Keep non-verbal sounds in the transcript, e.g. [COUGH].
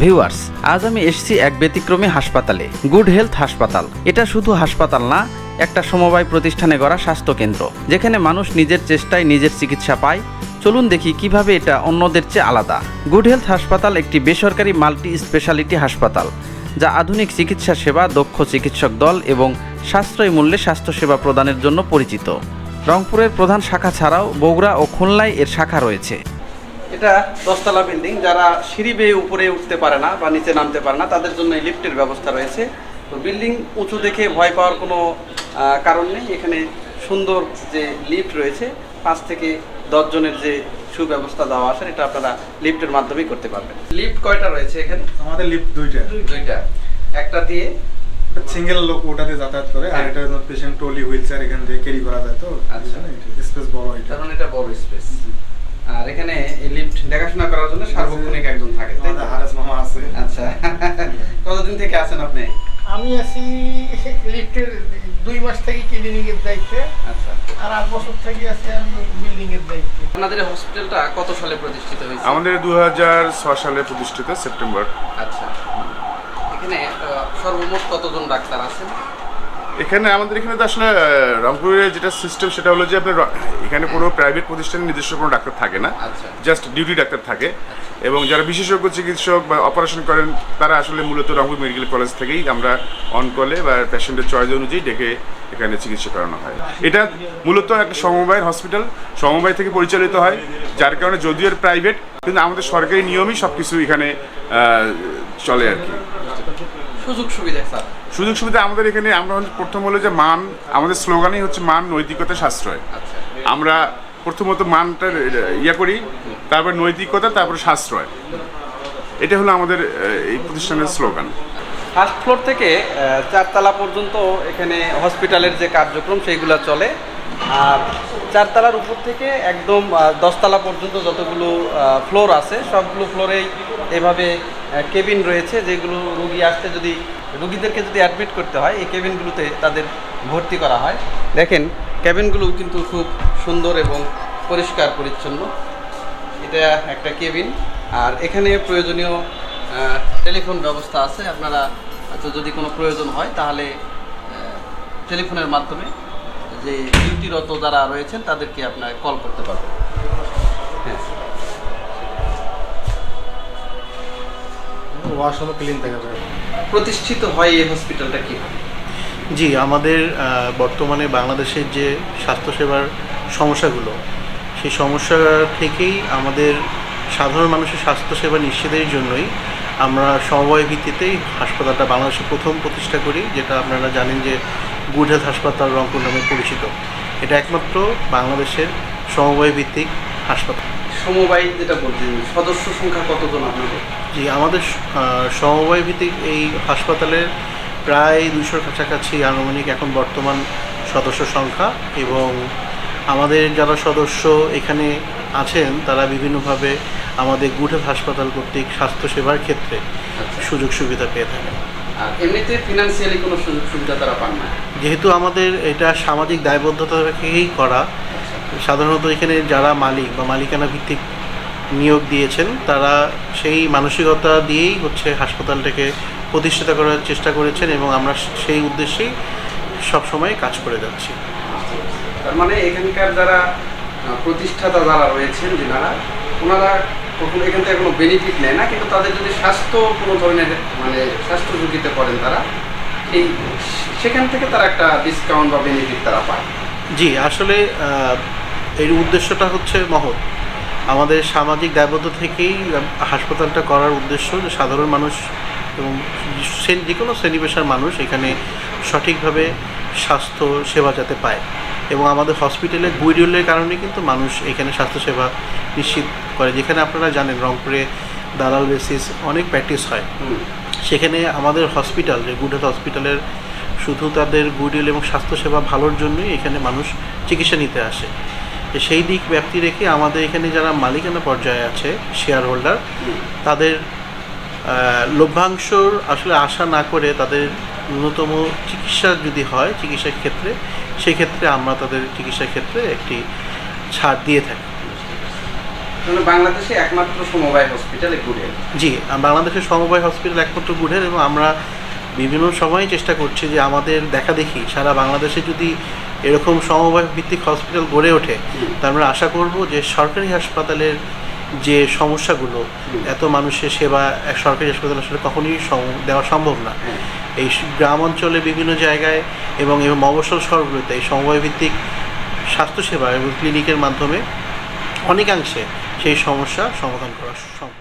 Viewers আজ আমি এসেছি এক ব্যতিক্রমী হাসপাতালে গুড হেলথ হাসপাতাল এটা শুধু হাসপাতাল না, একটা সমবায় প্রতিষ্ঠানে গড়া স্বাস্থ্য কেন্দ্র যেখানে মানুষ নিজের চেষ্টায় নিজের চিকিৎসা পায়। চলুন দেখি কীভাবে এটা অন্যদের চেয়ে আলাদা। গুড হেলথ হাসপাতাল একটি বেসরকারি মাল্টি স্পেশালিটি হাসপাতাল, যা আধুনিক চিকিৎসা সেবা, দক্ষ চিকিৎসক দল এবং সাশ্রয়ী মূল্যে স্বাস্থ্যসেবা প্রদানের জন্য পরিচিত। রংপুরের প্রধান শাখা ছাড়াও বগুড়া ও খুলনায় এর শাখা রয়েছে। এটা দশতলা বিল্ডিং। যারা সিঁড়ি বেয়ে উপরে উঠতে পারে না বা নিচে নামতে পারে না তাদের জন্য এই লিফটের ব্যবস্থা রয়েছে। তো বিল্ডিং উঁচু দেখে ভয় পাওয়ার কোনো কারণ নেই। এখানে সুন্দর যে লিফট রয়েছে পাঁচ থেকে দশজনের যে সুব্যবস্থা দেওয়া আছে এটা আপনারা লিফটের মাধ্যমেই করতে পারবেন। লিফট কয়টা রয়েছে এখানে? আমাদের লিফট দুইটা। দুইটা। একটা দিয়ে? সিঙ্গেল লোক ওটাতে যাতায়াত করে আর হ্যাঁ। এটা পেশেন্ট ট্রলি হুইল চেয়ার এখান থেকে ক্যারি করা যায় তো। আচ্ছা। স্পেস বড় এটা। কারণ এটা বড় স্পেস আর এখানে এই লিফট দেখাশোনা করার জন্য সার্বক্ষণিক একজন থাকে তাই তো? হারেস মামা আছে। আচ্ছা। [LAUGHS] কতদিন থেকে আছেন আপনি? আমি আছি লিফটের দুই মাস থেকে ক্লিনিকের দায়িত্বে। আচ্ছা। আর আট বছর থেকে আছি আমি বিল্ডিং এর দায়িত্বে। আপনাদের হসপিটালটা কত সালে প্রতিষ্ঠিত হয়েছে? আমাদের দু সালে প্রতিষ্ঠিত সেপ্টেম্বর। আচ্ছা। এখানে আহ, সর্বমোট কতজন ডাক্তার আছেন? এখানে আমাদের এখানে তো আসলে রংপুরের যেটা সিস্টেম সেটা হলো যে আপনার এখানে কোনো প্রাইভেট প্রতিষ্ঠানে নিজস্ব কোনো ডাক্তার থাকে না। আচ্ছা। জাস্ট ডিউটি ডাক্তার থাকে। এবং যারা বিশেষজ্ঞ চিকিৎসক বা অপারেশন করেন তারা আসলে মূলত রংপুর মেডিকেল কলেজ থেকেই আমরা অন কলে বা পেশেন্টের চয়েস অনুযায়ী ডেকে এখানে চিকিৎসা করানো হয়। এটা মূলত একটা সমবায়ের হসপিটাল সমবায় থেকে পরিচালিত হয়। যার কারণে যদিও প্রাইভেট কিন্তু আমাদের সরকারি নিয়মই সব কিছু এখানে চলে আর কি। সুযোগ সুবিধা স্যার। সুযোগ সুবিধা আমাদের এখানে আমরা প্রথম হলো যে মান আমাদের স্লোগানই হচ্ছে মান নৈতিকতা সাশ্রয়। আচ্ছা। আমরা প্রথমত মানটা ইয়া করি তারপর নৈতিকতা তারপর সাশ্রয়। এটা হলো আমাদের এই প্রতিষ্ঠানের স্লোগান। ফার্স্ট ফ্লোর থেকে চারতলা পর্যন্ত এখানে হসপিটালের যে কার্যক্রম সেইগুলো চলে। আর চারতলার উপর থেকে একদম দশতলা পর্যন্ত যতগুলো ফ্লোর আছে, সবগুলো ফ্লোরেই এভাবে কেবিন রয়েছে, যেগুলো রুগী আসতে যদি, রুগীদেরকে যদি অ্যাডমিট করতে হয়, এই কেবিনগুলোতে তাদের ভর্তি করা হয়। দেখেন কেবিনগুলো কিন্তু খুব সুন্দর এবং পরিষ্কার পরিচ্ছন্ন। এটা একটা কেবিন আর এখানে প্রয়োজনীয় টেলিফোন ব্যবস্থা আছে। আপনারা যদি কোনো প্রয়োজন হয়, তাহলে টেলিফোনের মাধ্যমে যে ডিউটিরত যারা রয়েছেন তাদেরকে আপনার কল করতে পারবেন হ্যাঁ। ওয়াশরুমও ক্লিন থাকে প্রতিষ্ঠিত হয় এই হসপিটালটা কীভাবে জি আমাদের বর্তমানে বাংলাদেশের যে স্বাস্থ্যসেবার সমস্যাগুলো সেই সমস্যা থেকেই আমাদের সাধারণ মানুষের স্বাস্থ্যসেবা নিশ্চিতের জন্যই আমরা সমবায় ভিত্তিতেই হাসপাতালটা বাংলাদেশে প্রথম প্রতিষ্ঠা করি যেটা আপনারা জানেন যে গুড হেলথ হাসপাতাল রংপুর নামে পরিচিত। এটা একমাত্র বাংলাদেশের সমবায় ভিত্তিক হাসপাতাল। সমবায় যেটা বলছেন সদস্য সংখ্যা কতজন আপনাদের? জি আমাদের সমবায় ভিত্তিক এই হাসপাতালের প্রায় দুশোর কাছাকাছি আনুমানিক এখন বর্তমান সদস্য সংখ্যা এবং আমাদের যারা সদস্য এখানে আছেন তারা বিভিন্নভাবে আমাদের গুটেল হাসপাতাল কর্তৃক স্বাস্থ্যসেবার ক্ষেত্রে সুযোগ সুবিধা পেয়ে থাকেন। আর এমনিতে ফিনান্সিয়ালি কোনো সুযোগ সুবিধা তারা পান না। যেহেতু আমাদের এটা সামাজিক দায়বদ্ধতা থেকেই করা সাধারণত এখানে যারা মালিক বা মালিকানা ভিত্তিক নিয়োগ দিয়েছেন তারা সেই মানসিকতা দিয়েই হচ্ছে হাসপাতালটাকে প্রতিষ্ঠিত করার চেষ্টা করেছেন এবং আমরা সেই উদ্দেশ্যেই সবসময় কাজ করে যাচ্ছি। তার মানে এখানকার যারা প্রতিষ্ঠাতা যারা রয়েছেন যেনারা ওনারা কখনো এখান থেকে কোনো বেনিফিট নেয় না, কিন্তু তাদের যদি স্বাস্থ্য কোনো ধরনের মানে স্বাস্থ্য ঝুঁকিতে পড়েন তারা এই সেখান থেকে তারা একটা ডিসকাউন্ট বা বেনিফিট তারা পায়। জি, আসলে এর উদ্দেশ্যটা হচ্ছে মহৎ। আমাদের সামাজিক দায়বদ্ধ থেকেই হাসপাতালটা করার উদ্দেশ্য যে সাধারণ মানুষ এবং যে কোনো শ্রেণি পেশার মানুষ এখানে সঠিকভাবে স্বাস্থ্য সেবা যাতে পায়। এবং আমাদের হসপিটালে গুইডিউলের কারণে কিন্তু মানুষ এখানে স্বাস্থ্যসেবা নিশ্চিত করে। যেখানে আপনারা জানেন রংপুরে দালাল বেসিস অনেক প্র্যাকটিস হয়। সেখানে আমাদের হসপিটাল যে গুড হেলথ হসপিটালের শুধু তাদের গুডউইল এবং স্বাস্থ্যসেবা ভালোর জন্যই এখানে মানুষ চিকিৎসা নিতে আসে। সেই দিক ব্যাপ্তি রেখে আমাদের এখানে যারা মালিকানা পর্যায়ে আছে শেয়ার হোল্ডার তাদের লভ্যাংশর আসলে আশা না করে তাদের ন্যূনতম চিকিৎসা যদি হয় চিকিৎসার ক্ষেত্রে সেই ক্ষেত্রে আমরা তাদের চিকিৎসার ক্ষেত্রে একটি ছাড় দিয়ে থাকি। মানে বাংলাদেশে একমাত্র সমবায় হসপিটালে গুড জি বাংলাদেশের সমবায় হসপিটাল একমাত্র গুডের এবং আমরা বিভিন্ন সময় চেষ্টা করছি যে আমাদের দেখা দেখি সারা বাংলাদেশে যদি এরকম সমবায় ভিত্তিক হসপিটাল গড়ে ওঠে তা আমরা আশা করব যে সরকারি হাসপাতালের যে সমস্যাগুলো এত মানুষের সেবা এক সরকারি হাসপাতাল আসলে কখনোই দেওয়া সম্ভব না। এই গ্রাম অঞ্চলে বিভিন্ন জায়গায় এবং এবং অবসর শহরগুলোতে এই সমবায় ভিত্তিক স্বাস্থ্যসেবা এবং ক্লিনিকের মাধ্যমে অনেকাংশে সেই সমস্যা সমাধান করা সম্ভব।